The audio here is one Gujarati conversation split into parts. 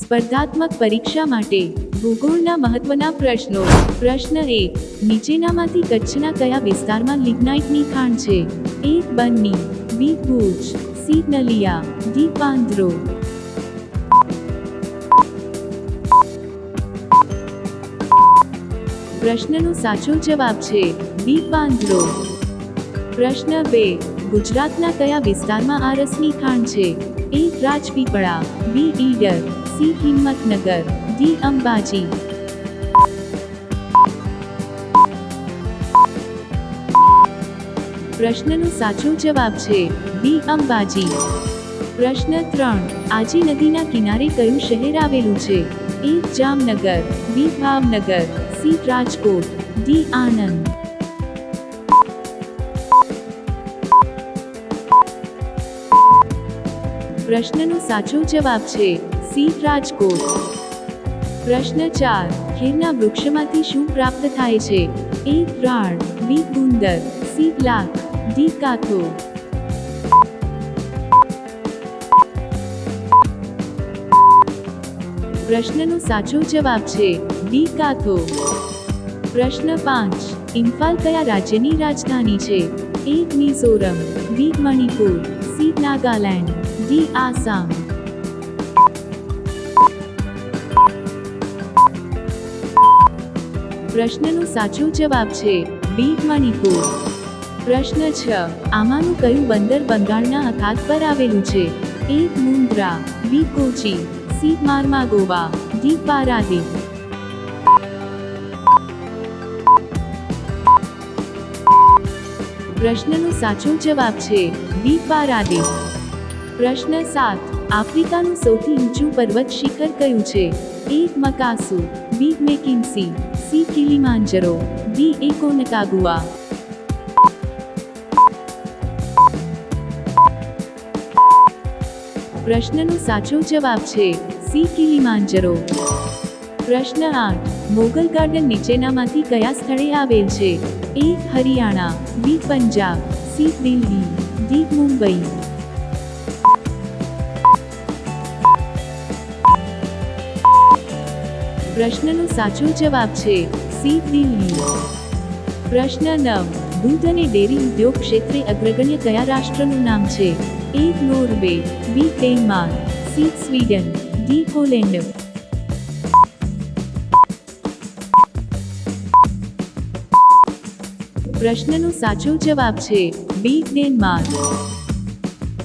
સ્પર્ધાત્મક પરીક્ષા માટે ભૂગોળના મહત્વના પ્રશ્નો. પ્રશ્ન એક, નીચેનામાંથી કચ્છના કયા વિસ્તારમાં લિગ્નાઇટની ખાણ છે? એક Banni, B, Bhuj, C, Naliya, D, Panandhro. પ્રશ્નનો સાચો જવાબ છે બી, પાંદરો. પ્રશ્ન બે, ગુજરાતના કયા વિસ્તારમાં આરસની રસની ખાણ છે? એક Rajpipla, B, Idar. C Himmatnagar D Ambaji પ્રશ્નનો સાચો જવાબ છે ડી અંબાજી. પ્રશ્ન ત્રણ, આજી નદીના કિનારે કયું શહેર આવેલું છે? A Jamnagar, B Bhavnagar, C Rajkot, D Anand પ્રશ્નનો સાચો જવાબ છે સી રાજકોટ. પ્રશ્ન ચાર ખીરના વૃક્ષમાંથી શું પ્રાપ્ત થાય છે? એક રાણ બી ગુંદર, સી લાખ, ડી કાથો પ્રશ્નનો સાચો જવાબ છે ડી કાથો પ્રશ્ન પાંચ, ઇમ્ફાલ કયા રાજ્યની રાજધાની છે? એક Mizoram, B Manipur, C Nagaland, D Assam. પ્રશ્નનો સાચો જવાબ છે, બી, મણિપુર. પ્રશ્ન છ, આમાંનું કયું બંદર બંગાળના અખાત પર આવેલું છે? એક Mundra B, Kochi. C, Marmagoa. D, Paradip. પ્રશ્નનો સાચો જવાબ છે, બી, પારાદીપ. પ્રશ્ન સાત આફ્રિકાનું સૌથી ઊંચું પર્વત શિખર કયું છે? એક મકાસુ. બી, મેકિન્સી. C કિલીમાંજરો D, એકોનકાગુઆ. પ્રશ્નનો સાચો જવાબ છે સી કિલીમાંજરો પ્રશ્ન આઠ. મોગલ ગાર્ડન નીચેનામાંથી કયા સ્થળે આવેલ છે? એક Haryana. B, Punjab. C, Delhi. D, Mumbai. પ્રશ્નનો સાચો જવાબ છે સી દિલ્હી પ્રશ્ન નવ, દૂધ અને ડેરી ઉદ્યોગ ક્ષેત્રે અગ્રગણ્ય કયા રાષ્ટ્રનું નામ છે? A Norway B Denmark C Sweden D Poland. પ્રશ્નનો સાચો જવાબ છે બી ડેનમાર્ક.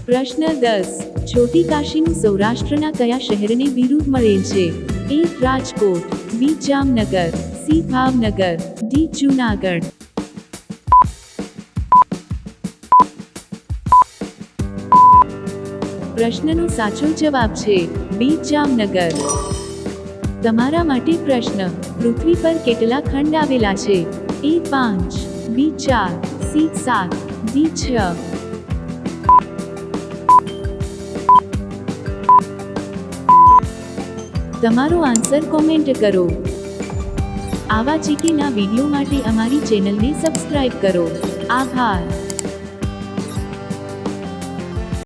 પ્રશ્ન દસ, છોટી કાશીનું સૌરાષ્ટ્રના કયા શહેરને વિરુદ્ધ મળેલ છે? એક Rajkot B Jamnagar, C Bhavnagar, D Junagadh. પ્રશ્નનો સાચો જવાબ છે બી જામનગર. તમારા માટે પ્રશ્ન, પૃથ્વી પર કેટલા ખંડ આવેલા છે? એ પાંચ, બી ચાર, સી સાત, ડી છ. તમારો આન્સર કોમેન્ટ કરો. આવા ચીકીના વીડિયો માટે અમારી ચેનલને સબસ્ક્રાઇબ કરો. આભાર.